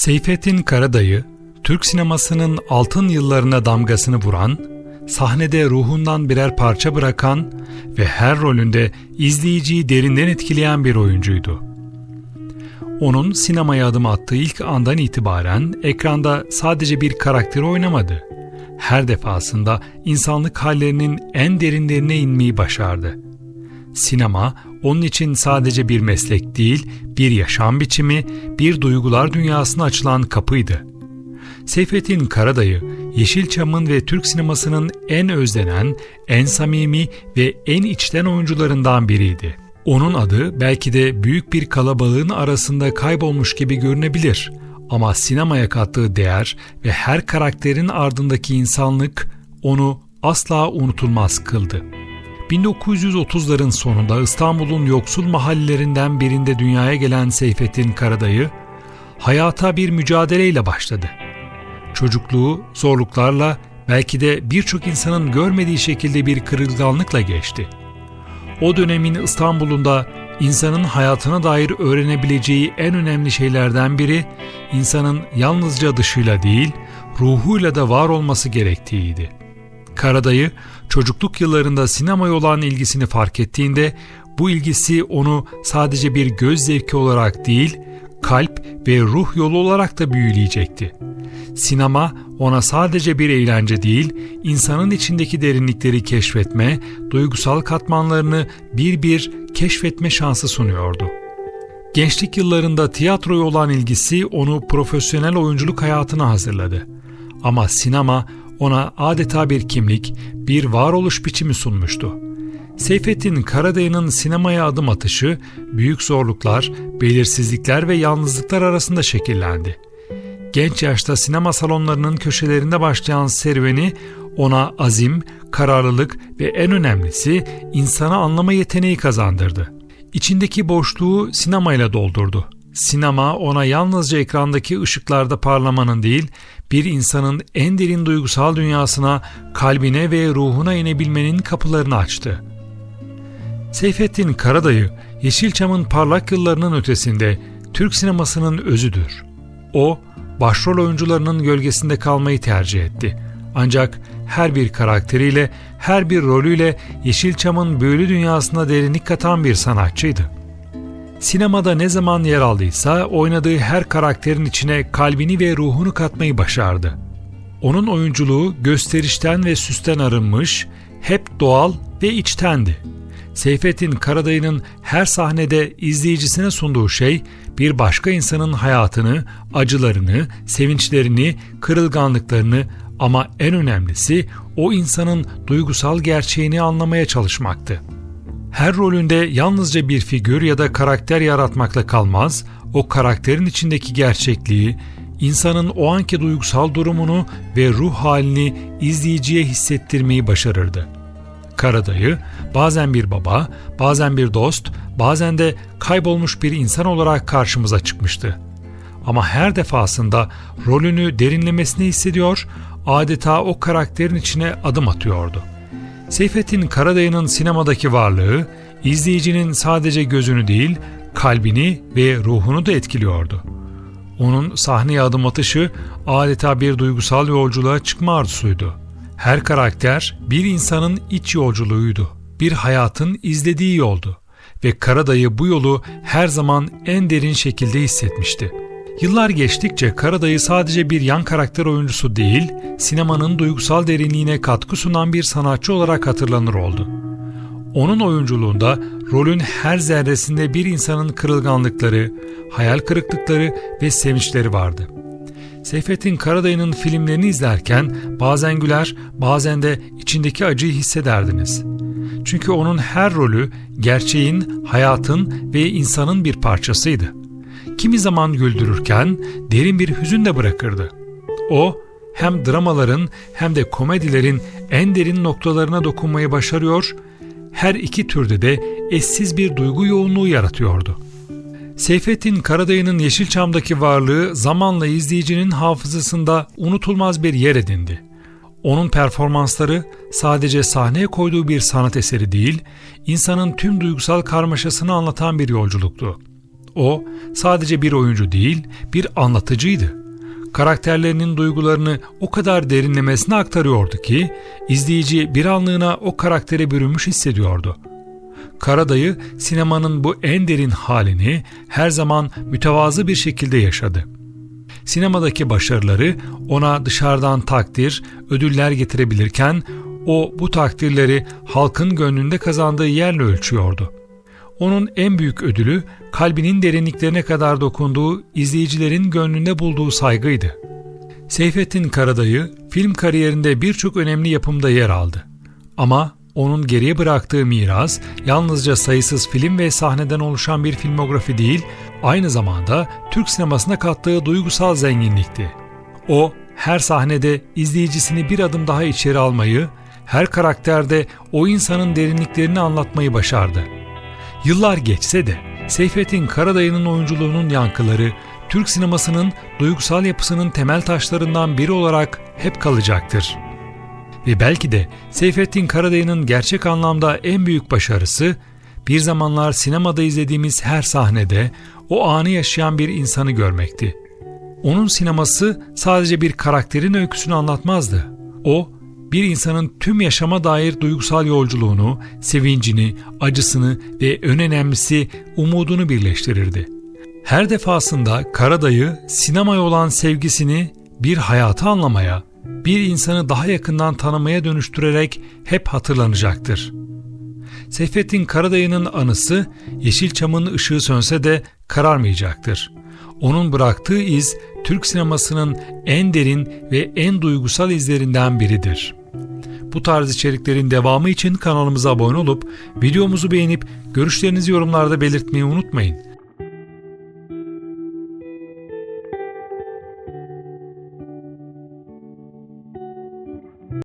Seyfettin Karadayı, Türk sinemasının altın yıllarına damgasını vuran, sahnede ruhundan birer parça bırakan ve her rolünde izleyiciyi derinden etkileyen bir oyuncuydu. Onun sinemaya adım attığı ilk andan itibaren ekranda sadece bir karakteri oynamadı. Her defasında insanlık hallerinin en derinlerine inmeyi başardı. Sinema onun için sadece bir meslek değil, bir yaşam biçimi, bir duygular dünyasına açılan kapıydı. Seyfettin Karadayı, Yeşilçam'ın ve Türk sinemasının en özlenen, en samimi ve en içten oyuncularından biriydi. Onun adı belki de büyük bir kalabalığın arasında kaybolmuş gibi görünebilir ama sinemaya kattığı değer ve her karakterin ardındaki insanlık onu asla unutulmaz kıldı. 1930'ların sonunda İstanbul'un yoksul mahallelerinden birinde dünyaya gelen Seyfettin Karadayı, hayata bir mücadeleyle başladı. Çocukluğu zorluklarla, belki de birçok insanın görmediği şekilde bir kırılganlıkla geçti. O dönemin İstanbul'unda insanın hayatına dair öğrenebileceği en önemli şeylerden biri, insanın yalnızca dışıyla değil, ruhuyla da var olması gerektiğiydi. Karadayı çocukluk yıllarında sinemaya olan ilgisini fark ettiğinde bu ilgisi onu sadece bir göz zevki olarak değil, kalp ve ruh yolu olarak da büyüleyecekti. Sinema ona sadece bir eğlence değil, insanın içindeki derinlikleri keşfetme, duygusal katmanlarını bir bir keşfetme şansı sunuyordu. Gençlik yıllarında tiyatroya olan ilgisi onu profesyonel oyunculuk hayatına hazırladı. Ama sinema ona adeta bir kimlik, bir varoluş biçimi sunmuştu. Seyfettin Karadayı'nın sinemaya adım atışı büyük zorluklar, belirsizlikler ve yalnızlıklar arasında şekillendi. Genç yaşta sinema salonlarının köşelerinde başlayan serüveni ona azim, kararlılık ve en önemlisi insanı anlama yeteneği kazandırdı. İçindeki boşluğu sinemayla doldurdu. Sinema ona yalnızca ekrandaki ışıklarda parlamanın değil, bir insanın en derin duygusal dünyasına, kalbine ve ruhuna inebilmenin kapılarını açtı. Seyfettin Karadayı, Yeşilçam'ın parlak yıllarının ötesinde Türk sinemasının özüdür. O, başrol oyuncularının gölgesinde kalmayı tercih etti. Ancak her bir karakteriyle, her bir rolüyle Yeşilçam'ın büyülü dünyasına derinlik katan bir sanatçıydı. Sinemada ne zaman yer aldıysa oynadığı her karakterin içine kalbini ve ruhunu katmayı başardı. Onun oyunculuğu gösterişten ve süsten arınmış, hep doğal ve içtendi. Seyfettin Karadayı'nın her sahnede izleyicisine sunduğu şey bir başka insanın hayatını, acılarını, sevinçlerini, kırılganlıklarını ama en önemlisi o insanın duygusal gerçeğini anlamaya çalışmaktı. Her rolünde yalnızca bir figür ya da karakter yaratmakla kalmaz, o karakterin içindeki gerçekliği, insanın o anki duygusal durumunu ve ruh halini izleyiciye hissettirmeyi başarırdı. Karadayı bazen bir baba, bazen bir dost, bazen de kaybolmuş bir insan olarak karşımıza çıkmıştı. Ama her defasında rolünü derinlemesine hissediyor, adeta o karakterin içine adım atıyordu. Seyfettin Karadayı'nın sinemadaki varlığı izleyicinin sadece gözünü değil, kalbini ve ruhunu da etkiliyordu. Onun sahneye adım atışı adeta bir duygusal yolculuğa çıkma arzusuydu. Her karakter bir insanın iç yolculuğuydu. Bir hayatın izlediği yoldu ve Karadayı bu yolu her zaman en derin şekilde hissetmişti. Yıllar geçtikçe Karadayı sadece bir yan karakter oyuncusu değil, sinemanın duygusal derinliğine katkı sunan bir sanatçı olarak hatırlanır oldu. Onun oyunculuğunda rolün her zerresinde bir insanın kırılganlıkları, hayal kırıklıkları ve sevinçleri vardı. Seyfettin Karadayı'nın filmlerini izlerken bazen güler, bazen de içindeki acıyı hissederdiniz. Çünkü onun her rolü gerçeğin, hayatın ve insanın bir parçasıydı kimi zaman güldürürken derin bir hüzün de bırakırdı. O hem dramaların hem de komedilerin en derin noktalarına dokunmayı başarıyor, her iki türde de eşsiz bir duygu yoğunluğu yaratıyordu. Seyfettin Karadayı'nın Yeşilçam'daki varlığı zamanla izleyicinin hafızasında unutulmaz bir yer edindi. Onun performansları sadece sahneye koyduğu bir sanat eseri değil, insanın tüm duygusal karmaşasını anlatan bir yolculuktu. O sadece bir oyuncu değil, bir anlatıcıydı. Karakterlerinin duygularını o kadar derinlemesine aktarıyordu ki izleyici bir anlığına o karaktere bürünmüş hissediyordu. Karadayı sinemanın bu en derin halini her zaman mütevazı bir şekilde yaşadı. Sinemadaki başarıları ona dışarıdan takdir, ödüller getirebilirken o bu takdirleri halkın gönlünde kazandığı yerle ölçüyordu. Onun en büyük ödülü kalbinin derinliklerine kadar dokunduğu izleyicilerin gönlünde bulduğu saygıydı. Seyfettin Karadayı film kariyerinde birçok önemli yapımda yer aldı. Ama onun geriye bıraktığı miras yalnızca sayısız film ve sahneden oluşan bir filmografi değil, aynı zamanda Türk sinemasına kattığı duygusal zenginlikti. O her sahnede izleyicisini bir adım daha içeri almayı, her karakterde o insanın derinliklerini anlatmayı başardı. Yıllar geçse de Seyfettin Karadayı'nın oyunculuğunun yankıları Türk sinemasının duygusal yapısının temel taşlarından biri olarak hep kalacaktır. Ve belki de Seyfettin Karadayı'nın gerçek anlamda en büyük başarısı bir zamanlar sinemada izlediğimiz her sahnede o anı yaşayan bir insanı görmekti. Onun sineması sadece bir karakterin öyküsünü anlatmazdı. O bir insanın tüm yaşama dair duygusal yolculuğunu, sevincini, acısını ve en önemlisi umudunu birleştirirdi. Her defasında Karadayı sinemaya olan sevgisini bir hayatı anlamaya, bir insanı daha yakından tanımaya dönüştürerek hep hatırlanacaktır. Seyfettin Karadayı'nın anısı Yeşilçam'ın ışığı sönse de kararmayacaktır. Onun bıraktığı iz Türk sinemasının en derin ve en duygusal izlerinden biridir. Bu tarz içeriklerin devamı için kanalımıza abone olup videomuzu beğenip görüşlerinizi yorumlarda belirtmeyi unutmayın.